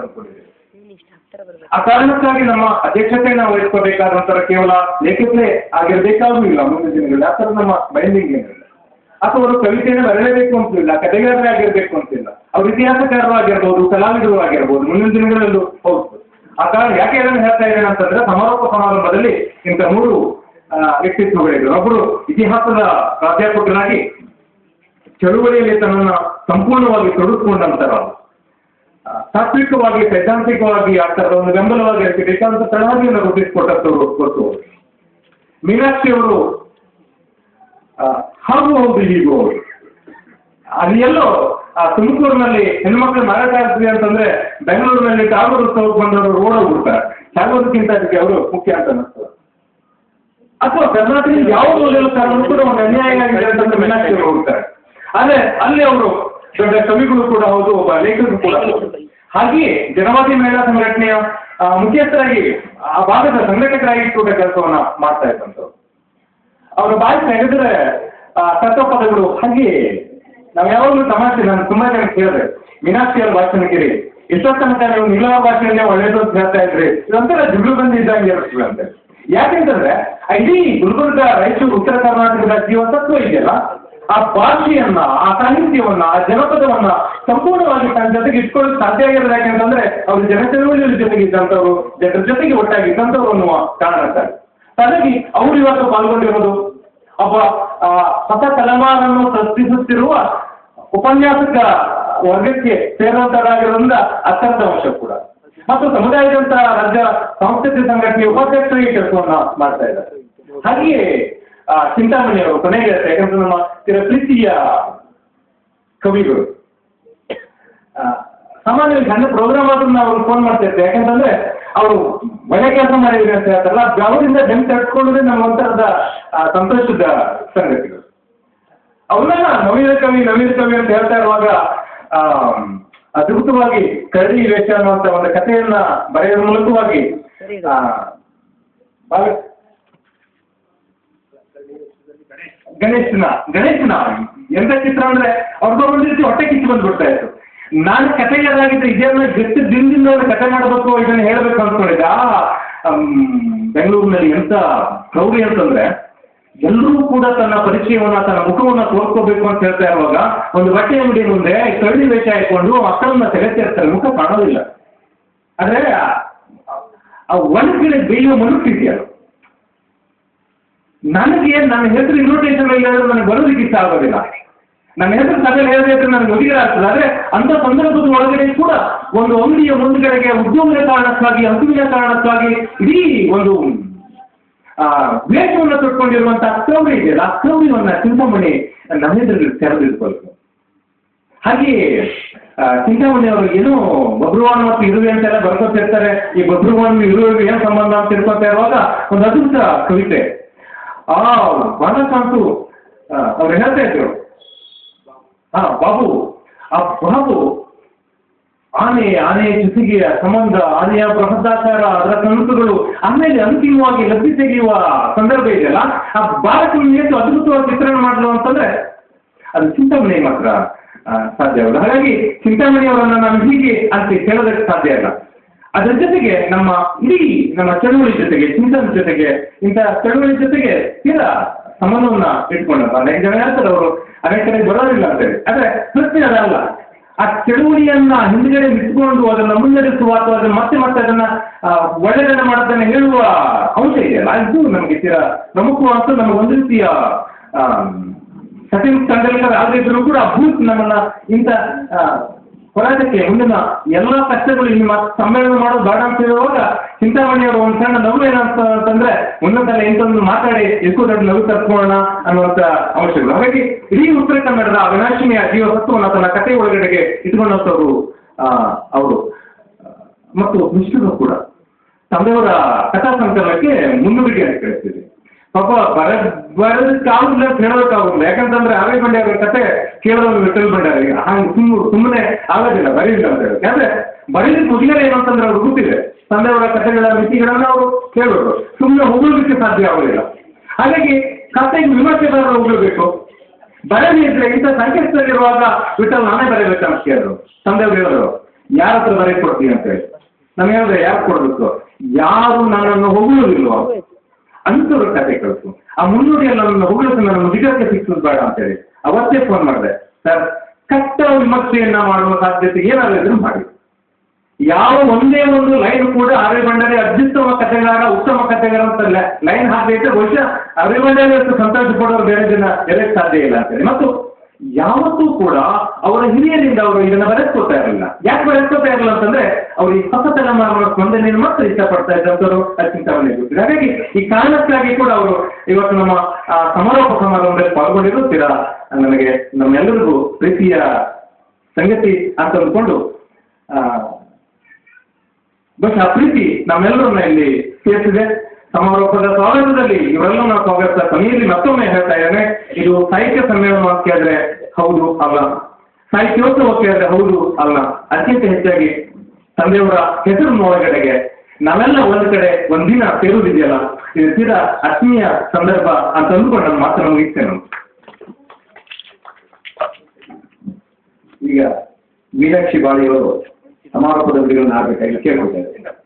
ಅನ್ಕೊಂಡಿದ್ದೇವೆ ಆ ಕಾರಣಕ್ಕಾಗಿ ನಮ್ಮ ಅಧ್ಯಕ್ಷತೆಯನ್ನು ವಹಿಸ್ಕೋಬೇಕಾದಂತರ ಕೇವಲ ಲೇಖಕರೇ ಆಗಿರ್ಬೇಕಾದ್ರೂ ಇಲ್ಲ ಮುಂದಿನ ದಿನಗಳಲ್ಲಿ. ಆ ಥರ ನಮ್ಮ ಬೈಂಡಿಂಗ್ ಏನಿಲ್ಲ. ಅಥವಾ ಅವರು ಕವಿತೆಯನ್ನು ಬರೆಯಲೇಬೇಕು ಅಂತಿಲ್ಲ ಕಥೆಗಾರರೇ ಆಗಿರ್ಬೇಕು ಅಂತಿಲ್ಲ ಅವ್ರು ಇತಿಹಾಸಕಾರರು ಆಗಿರ್ಬೋದು ಕಲಾವಿದರು ಆಗಿರ್ಬೋದು ಮುಂದಿನ ದಿನಗಳಲ್ಲೂ ಹೌದು. ಆ ಕಾರಣ ಯಾಕೆ ಅದನ್ನು ಹೇಳ್ತಾ ಇದ್ದೇನೆ ಅಂತಂದ್ರೆ ಸಮಾರೋಪ ಸಮಾರಂಭದಲ್ಲಿ ಇಂಥ ಮೂರು ವ್ಯಕ್ತಿತ್ವಗಳಿದ್ರು ಒಬ್ಬರು ಇತಿಹಾಸದ ಪ್ರಾಧ್ಯಾಪಕರಾಗಿ ಚಳುವಳಿಯಲ್ಲಿ ತನ್ನನ್ನು ಸಂಪೂರ್ಣವಾಗಿ ತೊಡಗಿಸಿಕೊಂಡಂತರ ತಾತ್ವಿಕವಾಗಿ, ಸೈದ್ಧಾಂತಿಕವಾಗಿ ಆ ಒಂದು ಬೆಂಬಲವಾಗಿ ಅದಕ್ಕೆ ಬೇಕಾದಂಥ ತಳಹದಿಯನ್ನು ರೂಪಿಸಿಕೊಟ್ಟಂಥವ್ರು ಗೊತ್ತು ಮೀನಾಕ್ಷಿ ಅವರು ಹಾಗೂ ಹೌದು ಹೀಗೂ. ಅವರು ಅದು ಎಲ್ಲೋ, ಆ, ತುಮಕೂರಿನಲ್ಲಿ ಹೆಣ್ಮಕ್ಳು ಮಾರಾಟ ಆಗ್ತದೆ ಅಂತಂದ್ರೆ ಬೆಂಗಳೂರಿನಲ್ಲಿ ಟಾಗೂರ್ ಉತ್ಸವಕ್ಕೆ ಬಂದವರು ರೋಡ್ ಹೋಗ್ಬಿಡ್ತಾರೆ. ಟಾಗೂರ್ಗಿಂತ ಅದಕ್ಕೆ ಅವರು ಮುಖ್ಯ ಅಂತ ಅನ್ನಿಸ್ತದೆ. ಅಥವಾ ಕರ್ನಾಟಕದಲ್ಲಿ ಯಾವ ಮೂಲಕ ಕೂಡ ಒಂದು ಅನ್ಯಾಯ ಆಗಿದೆ ಅಂತಂದ್ರೆ ಮೀನಾಕ್ಷಿ ಅವರು ಹೋಗ್ತಾರೆ. ಆದ್ರೆ ಅಲ್ಲಿ ಅವರು ದೊಡ್ಡ ಕವಿಗಳು ಕೂಡ ಹೌದು ಒಬ್ಬ ಲೇಖಕರು ಕೂಡ ಹೌದು. ಹಾಗೆಯೇ ಜನವಾದಿ ಮಹಿಳಾ ಸಂಘಟನೆಯ ಮುಖ್ಯಸ್ಥರಾಗಿ ಆ ಭಾಗದ ಸಂಘಟಕರಾಗಿ ಕೂಡ ಕೆಲಸವನ್ನ ಮಾಡ್ತಾ ಇದ್ದಂಥವ್ರು. ಅವರ ಬಾಯಿ ತೆಗೆದ್ರೆ ತತ್ವ ಪದಗಳು ಹಾಗೆ ನಾವು ಯಾವಾಗಲೂ ತಮಾಷೆ ನಾನು ತುಂಬಾ ಜನ ಕೇಳಿದೆ. ಮೀನಾಕ್ಷಿ ಅವ್ರ ಭಾಷಣ ಕೇಳಿ. ಎಷ್ಟೋ ತನಕ ನೀವು ನಿಲ್ಲವ ಭಾಷೆಯನ್ನೇ ಒಳ್ಳೇದು ಅಂತ ಹೇಳ್ತಾ ಇದ್ರಿ? ಇದೊಂಥರ ಜುಗಳು ಬಂದಿದ್ದಂಗೆ ಹೇಳ್ತೀವಿ ಅಂತ. ಯಾಕೆಂತಂದ್ರೆ ಇಡೀ ಗುಲ್ಬರ್ಗ ರಾಯಚೂರು ಉತ್ತರ ಕರ್ನಾಟಕದ ಜೀವ ತತ್ವ ಇದೆಯಲ್ಲ? ಆ ಭಾಷೆಯನ್ನ ಆ ಸಾಹಿತ್ಯವನ್ನ, ಆ ಜನಪದವನ್ನ ಸಂಪೂರ್ಣವಾಗಿ ತನ್ನ ಜೊತೆಗೆ ಇಟ್ಕೊಳ್ಳಲು ಸಾಧ್ಯ ಆಗಿರೋದು ಯಾಕೆಂತಂದ್ರೆ ಅವರು ಜನಚಳವಳಿಗಳ ಜೊತೆಗೆ ಇದ್ದಂಥವ್ರು, ಜನರ ಜೊತೆಗೆ ಒಟ್ಟಾಗಿ ಇದ್ದಂಥವ್ರು ಅನ್ನುವ ಕಾರಣಕ್ಕಾಗಿ ಹಾಗಾಗಿ ಅವರು ಇವತ್ತು ಪಾಲ್ಗೊಂಡಿರೋದು, ಒಬ್ಬ ಹೊಸ ತಲೆಮಾರನ್ನು ಸೃಷ್ಟಿಸುತ್ತಿರುವ ಉಪನ್ಯಾಸಕ ವರ್ಗಕ್ಕೆ ಸೇರುವಂತರಾಗಿರೋದ್ರಿಂದ ಅತ್ಯಂತ ಅಂಶ ಕೂಡ. ಮತ್ತು ಸಮುದಾಯದಂತಹ ರಾಜ್ಯ ಸಾಂಸ್ಕೃತಿಕ ಸಂಘಟನೆ ಉಪಾಧ್ಯಕ್ಷರಾಗಿ ಕೆಲಸವನ್ನ ಮಾಡ್ತಾ ಇದ್ದಾರೆ. ಹಾಗೆಯೇ ಚಿಂತಾಮಣಿ ಅವರು ಕೊನೆಗೆ ಯಾಕಂದ್ರೆ ನಮ್ಮ ಚಿರ ಪ್ರೀತಿಯ ಕವಿಗಳು ಸಾಮಾನ್ಯವಾಗಿ ಸಣ್ಣ ಪ್ರೋಗ್ರಾಮ್ ಆದ್ರೂ ನಾವು ಫೋನ್ ಮಾಡ್ತಾ ಇರ್ತೇವೆ. ಯಾಕಂತಂದ್ರೆ ಅವರು ಒಳ್ಳೆ ಕೆಲಸ ಮಾಡಿದ್ರೆ ಅಂತ ಹೇಳ್ತಾರಲ್ಲ ಅವರಿಂದ ಜನ ತಡ್ಕೊಳ್ಳೋದೇ ನಮ್ಮ ಒಂಥರದ ಸಂತೋಷದ ಸಂಗತಿಗಳು. ಅವನ್ನೆಲ್ಲ ನವೀನ ಕವಿ ನವೀನ ಕವಿ ಅಂತ ಹೇಳ್ತಾ ಇರುವಾಗ ಅದ್ಭುತವಾಗಿ ಕರಡಿ ವೇಷ ಅನ್ನುವಂತ ಒಂದು ಕಥೆಯನ್ನ ಬರೆಯುವ ಮೂಲಕವಾಗಿ ಆ, ಬಾಲ- ಗಣೇಶನ ಗಣೇಶನ. ಎಂತ ಚಿತ್ರ ಅಂದ್ರೆ ಅವ್ರದ್ದು ಒಂದು ರೀತಿ ಹೊಟ್ಟೆ ಕಿಚ್ಚು ಬಂದ್ಬಿಡ್ತಾ ಇತ್ತು. ನಾನು ಕಥೆಗಾರಾಗಿದ್ದೆ ಇದೆಯನ್ನ ಎಷ್ಟು ದಿನದಿಂದ ಒಂದು ಕತೆ ಮಾಡಬೇಕು ಇದನ್ನು ಹೇಳಬೇಕು ಅನ್ಕೊಂಡಿದ್ದೆ ಆ ಬೆಂಗಳೂರಿನಲ್ಲಿ ಎಂತ ಗೌರಿ ಅಂತಂದ್ರೆ ಎಲ್ಲರೂ ಕೂಡ ತನ್ನ ಪರಿಚಯವನ್ನ, ತನ್ನ ಮುಖವನ್ನ ತೋರ್ಕೋಬೇಕು ಅಂತ ಹೇಳ್ತಾ ಇರುವಾಗ ಒಂದು ಬಟ್ಟೆ ಅಂಗಡಿ ಮುಂದೆ ಕರಡಿ ವೇಷ ಹಾಕೊಂಡು ಮಕ್ಕಳನ್ನ ತೆಗೆತಿರ್ತಾರೆ ಮುಖ ಕಾಣೋದಿಲ್ಲ. ಆದ್ರೆ, ಆ- ಬೇಯುವ ಮನುಷ್ಯ ನನಗೆ ನನ್ನ ಹೆಸರು ಇನ್ವಿಟೇಷನ್ ಹೇಳಿದ್ರೆ ನನಗೆ ಬರೋದಕ್ಕೆ ಇಷ್ಟ ಆಗೋದಿಲ್ಲ. ನನ್ನ ಹೆಸರು ಸಭೆಯಲ್ಲಿ ಹೇಳಬೇಕು ನನಗೆ ಮುಗಿರ ಆಗ್ತದೆ. ಆದ್ರೆ ಅಂತ ಸಂದರ್ಭದ ಒಳಗಡೆ ಕೂಡ ಒಂದು ಅಂಗಡಿಯ ಮುಂದುಗಡೆಗೆ ಉದ್ಯೋಗದ ಕಾರಣಕ್ಕಾಗಿ, ಹಸುವಿನ ಕಾರಣಕ್ಕಾಗಿ ಇಡೀ ಒಂದು ವೇಷವನ್ನು ತೊಟ್ಕೊಂಡಿರುವಂತ ಅಕ್ರೌರಿ ಇದೆಯಲ್ಲ ಅಕ್ರೌಡಿಯನ್ನ ಚಿಂತಾಮಣಿ ನಮ್ಮ ಎದುರಿಗೆ ತೆರೆದಿರ್ಬೇಕು ಹಾಗೆಯೇ ಚಿಂತಾಮಣಿ ಅವರು ಏನು ಬಬ್ರುವಾನ್ ಮತ್ತು ಇರುವೆ ಅಂತೆಲ್ಲ ಬರ್ಕೊತಿರ್ತಾರೆ. ಈ ಬಬ್ರುವಾನ್ ಇರುವೆ ಏನು ಸಂಬಂಧ ಅಂತ ತಿಳ್ಕೊತಾ ಇರುವಾಗ ಒಂದು ಅದ್ಭುತ ಕವಿತೆ. ಆ ಬಾಲಕಾಂತು ಅವ್ರು ಹೇಳ್ತಾ ಇದ್ರು. ಹಾ ಬಾಬು, ಆ ಬಾಬು, ಆನೆ ಆನೆ ಜೊತೆಗೆಯ ಸಂಬಂಧ, ಆನೆಯ ಬೃಹದಾಕಾರ, ಅದರ ಕನಸುಗಳು, ಆಮೇಲೆ ಅಂತಿಮವಾಗಿ ಲಭ್ಯ ತೆಗೆಯುವ ಸಂದರ್ಭ ಇದೆಯಲ್ಲ, ಆ ಎಷ್ಟು ಅದ್ಭುತವಾಗಿ ಚಿತ್ರಣ ಮಾಡಲು ಅಂತಂದ್ರೆ, ಅದು ಚಿಂತಾಮಣಿ ಮಾತ್ರ ಹಾಗಾಗಿ ಹಾಗಾಗಿ ಚಿಂತಾಮಣಿಯವರನ್ನು ನಾನು ಹೀಗೆ ಅಂತ ಹೇಳೋದಕ್ಕೆ ಸಾಧ್ಯ ಇಲ್ಲ. ಅದರ ಜೊತೆಗೆ ನಮ್ಮ ಇಡೀ ನಮ್ಮ ಚಳುವಳಿ ಜೊತೆಗೆ ಚಿಂತನ ಜೊತೆಗೆ ಇಂತಹ ಚಳುವಳಿ ಜೊತೆಗೆ ತೀರಾ ಸಂಬಂಧವನ್ನ ಇಟ್ಕೊಂಡರು ಅನೇಕ ಜನ ಹೇಳ್ತಾರೆ ಅವರು? ಅನೇಕ ಕಡೆ ಬರೋದಿಲ್ಲ ಅಂತೇಳಿ ಆದ್ರೆ ಪ್ರಶ್ನೆ ಅದಲ್ಲ. ಆ ಚಳುವಳಿಯನ್ನ ಹಿಂದ್ಗಡೆ ಇಟ್ಕೊಂಡು ಅದನ್ನ ಮುನ್ನಡೆಸುವ ಅಥವಾ ಅದನ್ನ ಮತ್ತೆ ಮತ್ತೆ ಅದನ್ನ ಒಳ್ಳೆದನ್ನ ಮಾಡೋದನ್ನ ಹೇಳುವ ಅಂಶ ಇದೆಯಲ್ಲ? ಇದು ನಮಗೆ ತೀರಾ ಪ್ರಮುಖವಾದ ನಮಗೆ ಒಂದು ರೀತಿಯ ಆ, ಸಚಿನ್ ತೆಂಡೂಲ್ಕರ್ ಆಗದಿದ್ರು ಕೂಡ ಭೂತ್ ನಮ್ಮನ್ನ ಇಂಥ ಹೋರಾಟಕ್ಕೆ ಮುಂದಿನ ಎಲ್ಲ ಕಷ್ಟಗಳು ಇಲ್ಲಿ ಮತ್ತೆ ಸಮ್ಮೇಳನ ಮಾಡೋದು ಬೇಡ ಅಂತ ಹೇಳುವಾಗ ಚಿಂತಾಮಣಿಯವರು ಒಂದು ಸಣ್ಣ ನಗು ಏನಂತ ಅಂತಂದ್ರೆ ಮುಂದೊಂದಲ್ಲ ಇಂಥೊಂದು ಮಾತಾಡಿ, ಎಷ್ಟು ದೊಡ್ಡ ನಗು ತರ್ಕೋಣ ಅನ್ನುವಂಥ ಅವಶ್ಯಕತೆ. ಹಾಗಾಗಿ ಇಡೀ ಉತ್ತರ ಕನ್ನಡದ ಅವಿನಾಶಿನಿಯ ಜೀವ ಸತ್ವವನ್ನು ತನ್ನ ಕಥೆ ಒಳಗಡೆಗೆ ಇಟ್ಕೊಂಡಂಥವ್ರು ಅವರು. ಮತ್ತು ವಿಷ್ಣುರು ಕೂಡ. ತಂದೆಯವರ ಕಥಾ ಸಂಕಲನಕ್ಕೆ ಮುನ್ನುಡಿಗೆ ಅಂತ ಕಳಿಸ್ತೀವಿ. ಪಾಪ ಬರ ಬರೋದಕ್ಕಾಗುದಿಲ್ಲ ಅಂತ ಹೇಳೋದಕ್ಕಾಗುದಿಲ್ಲ ಯಾಕಂತಂದ್ರೆ ಅವೇ ಬಂಡೆ ಅವರ ಕತೆ ಕೇಳೋದು ವಿಠಲ್ ಅವರಿಗೆ ಹಂಗೆ. ಸುಮ್ಮ ಸುಮ್ಮನೆ ಆಗೋದಿಲ್ಲ, ಬರೀಲಿಲ್ಲ ಅಂತ ಹೇಳಿ ಯಾಕಂದ್ರೆ ಬರೀಲಿಕ್ಕೆ ಕುದಿಲೇ ಏನು ಅಂತಂದ್ರೆ ಅವ್ರಿಗೆ ಗೊತ್ತಿದೆ. ತಂದೆಯವರ ಕಥೆಗಳ ಮಿತಿಗಳನ್ನು ಅವರು ಕೇಳೋರು ಸುಮ್ಮನೆ ಹೋಗೋದಕ್ಕೆ ಸಾಧ್ಯ ಆಗೋದಿಲ್ಲ. ಹಾಗಾಗಿ ವಿಮರ್ಶೆ ವಿಮರ್ಶೆಗಾರರು ಬರದೇ ಇದ್ರೆ ಇಂಥ ಸಂಕಷ್ಟದಲ್ಲಿರುವಾಗ ವಿಠಲ್ ನಾನೇ ಬರೀಬೇಕಂತ ಕೇಳಿದ್ರು. ತಂದೆಯವರು ಹೇಳಿದ್ರು, ಯಾರ ಹತ್ರ ಬರೀ ಕೊಡ್ತೀನಿ ಅಂತ ಹೇಳಿ. ನಾನು ಹೇಳಿದ್ರೆ, ಯಾರು ಕೊಡಬೇಕು? ಯಾರು ನನ್ನನ್ನು ಹೊಗಳುವುದಿಲ್ವೋ? ಅಂತವ್ರ ಕತೆ ಕಳಿಸು. ಆ ಮುನ್ನುಡಿಯಲ್ಲಿ ನನ್ನ ಹೊಗಳಿಸಿ ನನ್ನ ಮುದಿಗಕ್ಕೆ ಸಿಕ್ಸೋದು ಬೇಡ ಅಂತ ಹೇಳಿ ಅವತ್ತೇ ಫೋನ್ ಮಾಡಿದೆ. ಸರ್ ಕಟ್ಟ ವಿಮರ್ಶೆಯನ್ನ ಮಾಡುವ ಸಾಧ್ಯತೆ ಏನಾದ್ರೂ ಮಾಡಿ. ಯಾವ ಒಂದೇ ಒಂದು ಲೈನ್ ಕೂಡ ಅರವಿ ಬಂಡರೆ ಅತ್ಯುತ್ತಮ ಕಥೆಗಾರ, ಉತ್ತಮ ಕಥೆಗಾರ ಅಂತ ಲೈನ್ ಹಾಕೈತೆ ಬಹುಶಃ ಅರವಿ ಬಂಡರೆ ಅಷ್ಟು ಸಂತೋಷ ಪಡೋರು ಬೇರೆ ಜನ ಎಲೆ ಸಾಧ್ಯ ಇಲ್ಲ ಅಂತೇಳಿ. ಮತ್ತು ಯಾವತ್ತೂ ಕೂಡ ಅವರ ಹಿರಿಯರಿಂದ ಅವರು ಇದನ್ನ ಬರೆಸ್ಕೋತಾ ಇರಲಿಲ್ಲ. ಯಾಕೆ ಬರೆಸ್ಕೋತಾ ಇರಲಿಲ್ಲ ಅಂತಂದ್ರೆ ಅವರು ಈ ಹೊಸ ತಲೆಮಾರಿನ ಸ್ಪಂದನೆಯನ್ನು ಮಾತ್ರ ಇಷ್ಟಪಡ್ತಾ ಇದ್ದಂಥವ್ರು ಅತ್ಯಂತವನ್ನೇ ಗೊತ್ತಿದೆ ಹಾಗಾಗಿ ಈ ಕಾರಣಕ್ಕಾಗಿ ಕೂಡ ಅವರು ಇವತ್ತು ನಮ್ಮ ಸಮಾರೋಪ ಸಮಾರಂಭದಲ್ಲಿ ಪಾಲ್ಗೊಂಡಿರೋ ನನಗೆ ನಮ್ಮೆಲ್ಲರಿಗೂ ಪ್ರೀತಿಯ ಸಂಗತಿ ಅಂತ ಅಂದ್ಕೊಂಡು ಬಟ್ ಆ ಪ್ರೀತಿ ನಮ್ಮೆಲ್ಲರನ್ನ ಇಲ್ಲಿ ಸೇರಿಸಿದೆ. ಸಮಾರೋಪದ ಸ್ವಾಗತದಲ್ಲಿ ಇವರೆಲ್ಲ ನಾವು ಸ್ವಾಗತ ಕೊನೆಯಲ್ಲಿ ಮತ್ತೊಮ್ಮೆ ಹೇಳ್ತಾ ಇದ್ದೇನೆ. ಇದು ಸಾಹಿತ್ಯ ಸಮ್ಮೇಳನ ಕೇಳಿದ್ರೆ ಹೌದು ಅಲ್ಲ. ಸಾಹಿತ್ಯೋತ್ಸವ ಕೇಳಿದ್ರೆ ಹೌದು ಅಲ್ಲ. ಅತ್ಯಂತ ಹೆಚ್ಚಾಗಿ ತಂದೆಯವರ ಹೆಸರು ಒಳಗಡೆಗೆ. ನಾವೆಲ್ಲ ಒಂದು ಕಡೆ ಒಂದಿನ ಸೇರುವುದಿದೆಯಲ್ಲ ಇದು ತೀರಾ ಆತ್ಮೀಯ ಸಂದರ್ಭ ಅಂತ ಅಂದ್ಕೊಂಡು ನನ್ನ ಮಾತನ್ನು ಮುಗಿಸ್ತೇನೆ. ಈಗ ಮೀನಾಕ್ಷಿ ಬಾಳಿಯವರು ಸಮಾರೋಪದ ಬಿಡುಗಡೆ ಆಗಬೇಕಾಗಿ ಕೇಳ್ಕೊಳ್ತಾ ಇದ್ದೀನಿ